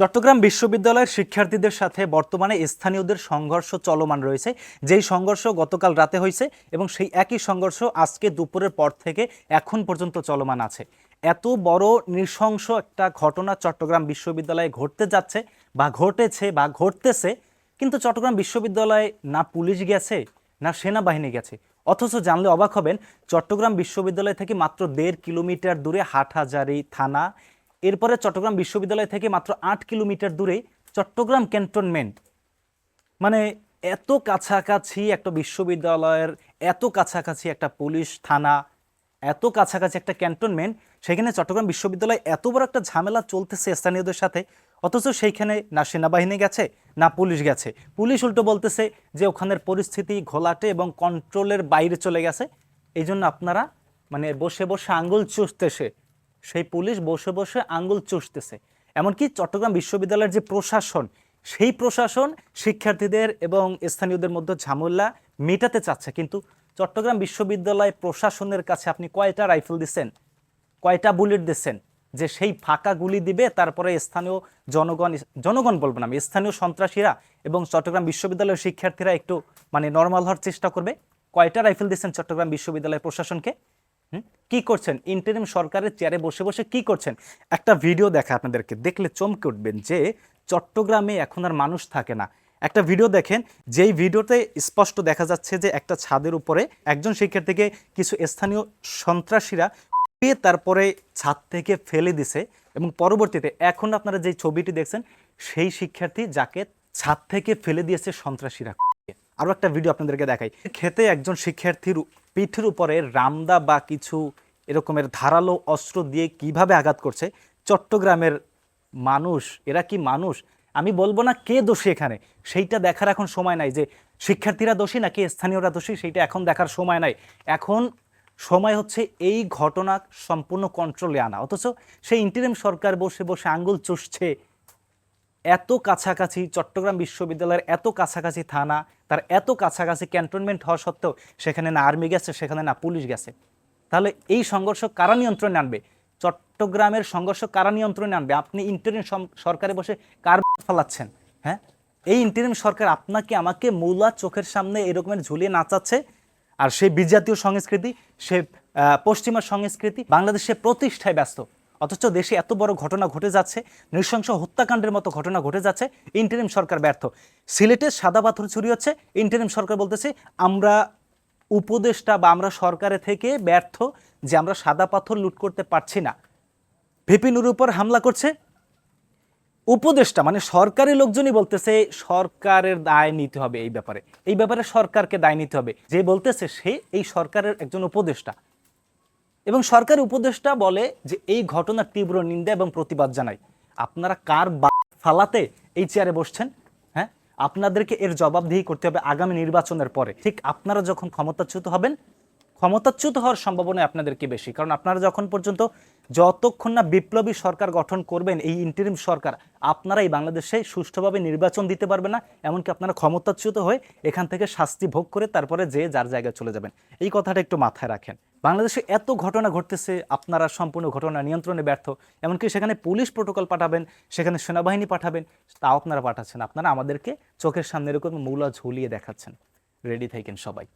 চট্টগ্রাম বিশ্ববিদ্যালয়ের শিক্ষার্থীদের সাথে বর্তমানে স্থানীয়দের সংঘর্ষ চলমান রয়েছে। যেই সংঘর্ষ গতকাল রাতে হয়েছে এবং সেই একই সংঘর্ষ আজকে দুপুরের পর থেকে এখন পর্যন্ত চলমান আছে। এত বড় নৃশংস একটা ঘটনা চট্টগ্রাম বিশ্ববিদ্যালয়ে ঘটতে যাচ্ছে বা ঘটেছে বা ঘটতেছে, কিন্তু চট্টগ্রাম বিশ্ববিদ্যালয়ে না পুলিশ গেছে, না সেনাবাহিনী গেছে। অথচ জানলে অবাক হবেন, চট্টগ্রাম বিশ্ববিদ্যালয় থেকে মাত্র দেড় কিলোমিটার দূরে হাটহাজারি থানা এরপরে চট্টগ্রাম বিশ্ববিদ্যালয় থেকে মাত্র আট কিলোমিটার দূরে চট্টগ্রাম ক্যান্টনমেন্ট। মানে এত কাছাকাছি একটা বিশ্ববিদ্যালয়ের, এত কাছাকাছি একটা পুলিশ থানা, এত কাছাকাছি একটা ক্যান্টনমেন্ট, সেখানে চট্টগ্রাম বিশ্ববিদ্যালয়ে এত বড় একটা ঝামেলা চলতেছে স্থানীয়দের সাথে, অথচ সেইখানে না সেনাবাহিনী গেছে, না পুলিশ গেছে। পুলিশ উল্টো বলতেছে যে ওখানের পরিস্থিতি ঘোলাটে এবং কন্ট্রোলের বাইরে চলে গেছে এই জন্য আপনারা মানে বসে বসে আঙ্গুল চুষতেছে। সেই পুলিশ বসে বসে আঙ্গুল চুষতেছে। এমনকি চট্টগ্রাম বিশ্ববিদ্যালয়ের যে প্রশাসন, সেই প্রশাসন শিক্ষার্থীদের এবং স্থানীয়দের মধ্যে ঝামেলা মেটাতে চাচ্ছে। কিন্তু চট্টগ্রাম বিশ্ববিদ্যালয় প্রশাসনের কাছে আপনি কয়টা রাইফেল দিচ্ছেন? কয়টা বুলেট দিচ্ছেন? যে সেই ফাঁকা গুলি দিবে, তারপরে স্থানীয় জনগণ জনগণ বলব না আমি, স্থানীয় সন্ত্রাসীরা এবং চট্টগ্রাম বিশ্ববিদ্যালয়ের শিক্ষার্থীরা একটু মানে নর্মাল হওয়ার চেষ্টা করবে। কয়টা রাইফেল দিচ্ছেন চট্টগ্রাম বিশ্ববিদ্যালয় প্রশাসনকে? কি করছেন? ইন্টারিম সরকারের চেয়ারে বসে বসে কি করছেন? একটা ভিডিও দেখা আপনাদেরকে। দেখলে চমকে উঠবেন যে চট্টগ্রামে এখন আর মানুষ থাকে না। একটা ভিডিও দেখেন, যেই ভিডিওতে স্পষ্ট দেখা যাচ্ছে যে একটা ছাদের উপরে একজন শিক্ষার্থীকে কিছু স্থানীয় সন্ত্রাসীরা পেয়ে তারপরে ছাদ থেকে ফেলে দিছে এবং পরবর্তীতে এখন আপনারা যে ছবিটি দেখছেন, সেই শিক্ষার্থী যাকে ছাদ থেকে ফেলে দিয়েছে সন্ত্রাসীরা। আরও একটা ভিডিও আপনাদেরকে দেখাই। খেতে একজন শিক্ষার্থীর পিঠের উপরে রামদা বা কিছু এরকমের ধারালো অস্ত্র দিয়ে কীভাবে আঘাত করছে, চট্টগ্রামের মানুষ, এরা কি মানুষ? আমি বলব না কে দোষী এখানে, সেইটা দেখার এখন সময় নাই যে শিক্ষার্থীরা দোষী নাকি স্থানীয়রা দোষী, সেইটা এখন দেখার সময় নাই। এখন সময় হচ্ছে এই ঘটনা সম্পূর্ণ কন্ট্রোলে আনা। অথচ সেই ইন্টারিম সরকার বসে বসে আঙ্গুল চুষছে এত কাছাকাছি, চট্টগ্রাম বিশ্ববিদ্যালয়ের এত কাছাকাছি থানা, তার এত কাছাকাছি ক্যান্টনমেন্ট হওয়া সত্ত্বেও সেখানে না আর্মি গেছে, সেখানে না পুলিশ গেছে। তাহলে এই সংঘর্ষ কারা নিয়ন্ত্রণে আনবে? চট্টগ্রামের সংঘর্ষ কারা নিয়ন্ত্রণে আনবে? আপনি ইন্টারিম সরকারে বসে কার ফেলাচ্ছেন? হ্যাঁ? এই ইন্টারিম সরকার আপনাকে, আমাকে মূলা চোখের সামনে এরকমের ঝুলিয়ে নাচাচ্ছে, আর সেই বিজাতীয় সংস্কৃতি, সে পশ্চিমা সংস্কৃতি, বাংলাদেশে প্রতিষ্ঠায় ব্যস্ত। অথচ দেশে এত বড় ঘটনা ঘটে যাচ্ছে, নৃশংস হত্যাকাণ্ডের মতো ঘটনা ঘটে যাচ্ছে ইন্টারিম সরকার ব্যর্থ। সিলেটে সাদা পাথর চুরি হচ্ছে ইন্টারিম সরকার বলতেছে, আমরা উপদেষ্টা বা আমরা সরকারে থেকে ব্যর্থ যে আমরা সাদা পাথর লুট করতে পারছি না। ভিপিনুর উপর হামলা করছে উপদেষ্টা মানে সরকারি লোকজনই বলতেছে, সরকারের দায় নিতে হবে এই ব্যাপারে। এই ব্যাপারে সরকারকে দায় নিতে হবে। যে বলতেছে সে এই সরকারের একজন উপদেষ্টা। এবং সরকারি উপদেষ্টা বলে যে এই ঘটনার তীব্র নিন্দা এবং প্রতিবাদ জানাই আপনারা কার ফালাতে এই চেয়ারে বসছেন? হ্যাঁ? আপনাদেরকে এর জবাবদিহি করতে হবে আগামী নির্বাচনের পরে। ঠিক আপনারা যখন ক্ষমতাচ্যুত হবেন, ক্ষমতাচ্যুত হওয়ার সম্ভাবনা আপনাদেরকে বেশি। কারণ আপনারা যখন পর্যন্ত যতক্ষণ না বিপ্লবী সরকার গঠন করবেন, এই ইন্টারিম সরকার, আপনারা এই বাংলাদেশে সুষ্ঠুভাবে নির্বাচন দিতে পারবে না। এমনকি আপনারা ক্ষমতাচ্যুত হয়ে এখান থেকে শাস্তি ভোগ করে তারপরে যে যার জায়গায় চলে যাবেন। এই কথাটা একটু মাথায় রাখেন। বাংলাদেশে এত ঘটনা ঘটতেছে, আপনারা সম্পূর্ণ ঘটনা নিয়ন্ত্রণে ব্যর্থ। এমনকি সেখানে পুলিশ প্রোটোকল পাঠাবেন, সেখানে সেনাবাহিনী পাঠাবেন, তাও আপনারা পাঠাচ্ছেন। আপনারা আমাদেরকে চোখের সামনে এরকম মূলা ঝুলিয়ে দেখাচ্ছেন। রেডি থাকেন সবাই।